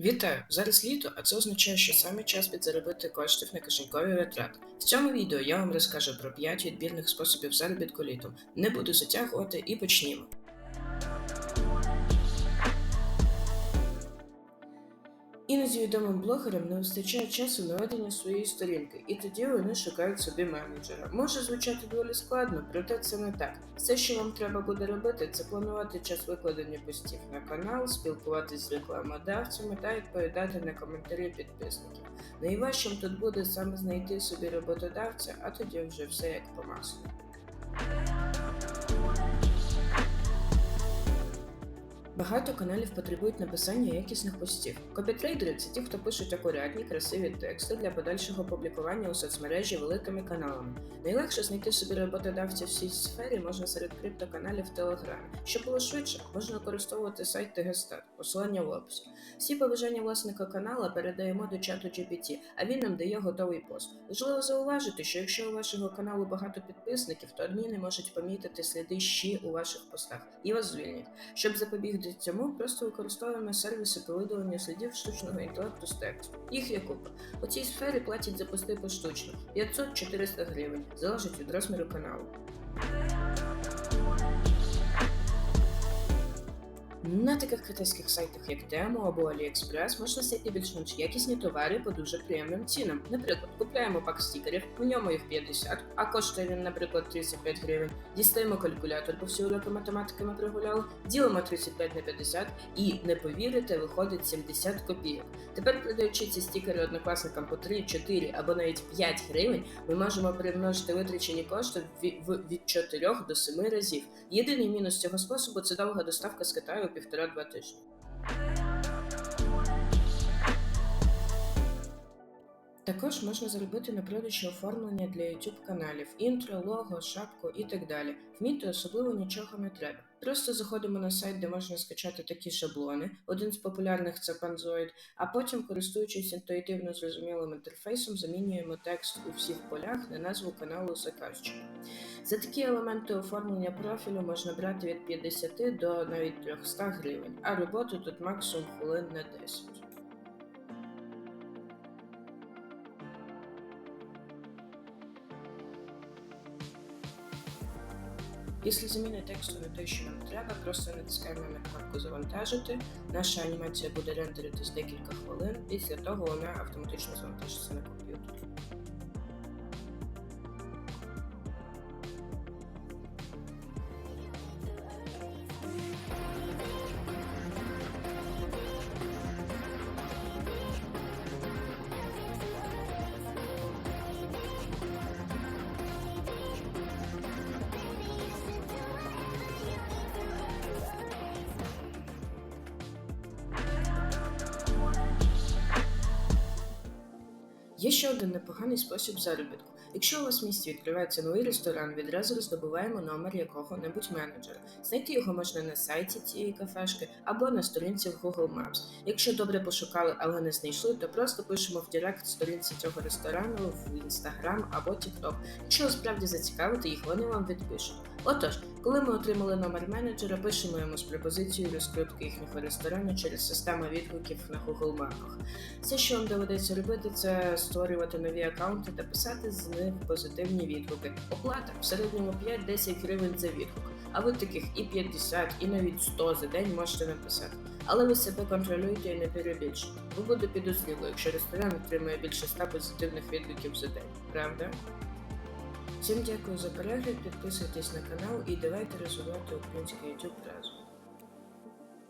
Вітаю! Зараз літо, а це означає, що саме час підзаробити коштів на кишенькові витрати. В цьому відео я вам розкажу про 5 відбірних способів заробітку літом. Не буду затягувати і почнімо. Іноді відомим блогерам не вистачає часу на ведення своєї сторінки, і тоді вони шукають собі менеджера. Може звучати доволі складно, проте це не так. Все, що вам треба буде робити, це планувати час викладення постів на канал, спілкуватись з рекламодавцями та відповідати на коментарі підписників. Найважчим тут буде саме знайти собі роботодавця, а тоді вже все як по маслу. Багато каналів потребують написання якісних постів. Копітрейдери це ті, хто пишуть акуратні, красиві тексти для подальшого публікування у соцмережі великими каналами. Найлегше знайти собі роботодавця в цій сфері можна серед криптоканалів в Телеграмі. Щоб було швидше, можна використовувати сайт Тегестат, посилання в описі. Всі побажання власника канала передаємо до чату GPT, а він нам дає готовий пост. Важливо зауважити, що якщо у вашого каналу багато підписників, то адміни можуть помітити сліди щі у ваших постах і вас звільнять. Щоб запобігти цьому, просто використовуємо сервіси по видаленню слідів штучного інтелекту з. Їх є купа. У цій сфері платять за пости поштучно 500-400 гривень, залежить від розміру каналу. На таких китайських сайтах, як Temu або AliExpress, можна знайти більш-менш якісні товари по дуже приємним цінам. Наприклад, купляємо пак стікерів, в ньому їх 50, а коштує він, наприклад, 35 гривень. Дістаємо калькулятор, бо всі уроки математики ми прогуляли, ділимо 35 на 50 і не повірите, виходить 70 копійок. Тепер, продаючи ці стікери однокласникам по 3, 4 або навіть 5 гривень, ми можемо примножити витрачені кошти від 4 до 7 разів. Єдиний мінус цього способу це довга доставка з Китаю وبيفترق 26 Також можна заробити на продажі оформлення для YouTube каналів, інтро, лого, шапку і так далі. Вміти особливо нічого не треба. Просто заходимо на сайт, де можна скачати такі шаблони. Один з популярних це Panzoid, а потім, користуючись інтуїтивно зрозумілим інтерфейсом, замінюємо текст у всіх полях на назву каналу заказчика. За такі елементи оформлення профілю можна брати від 50 до навіть 300 гривень, а роботи тут максимум хвилин на 10. Після зміни тексту на те, що нам треба, просто натискаємо на кнопку Завантажити. Наша анімація буде рендеритись декілька хвилин. Після того вона автоматично завантажиться на комп'ютер. Є ще один непоганий спосіб заробітку. Якщо у вас в місті відкривається новий ресторан, відразу роздобуваємо номер якого-небудь менеджера. Знайти його можна на сайті цієї кафешки або на сторінці в Google Maps. Якщо добре пошукали, але не знайшли, то просто пишемо в Директ сторінці цього ресторану в Instagram або TikTok. Якщо справді зацікавите їх, вони вам відпишуть. Отож, коли ми отримали номер менеджера, пишемо йому з пропозицією розкрутки їхнього ресторану через систему відгуків на Google Мапах. Все, що вам доведеться робити, це створювати нові аккаунти та писати з них позитивні відгуки. Оплата в середньому 5-10 гривень за відгук. А ви таких і 50, і навіть 100 за день можете написати. Але ви себе контролюєте і не перебільшуйте. Бо буде підозріло, якщо ресторан отримує більше 100 позитивних відгуків за день, правда? Всім дякую за перегляд, підписуйтесь на канал і давайте розвивати український YouTube разом.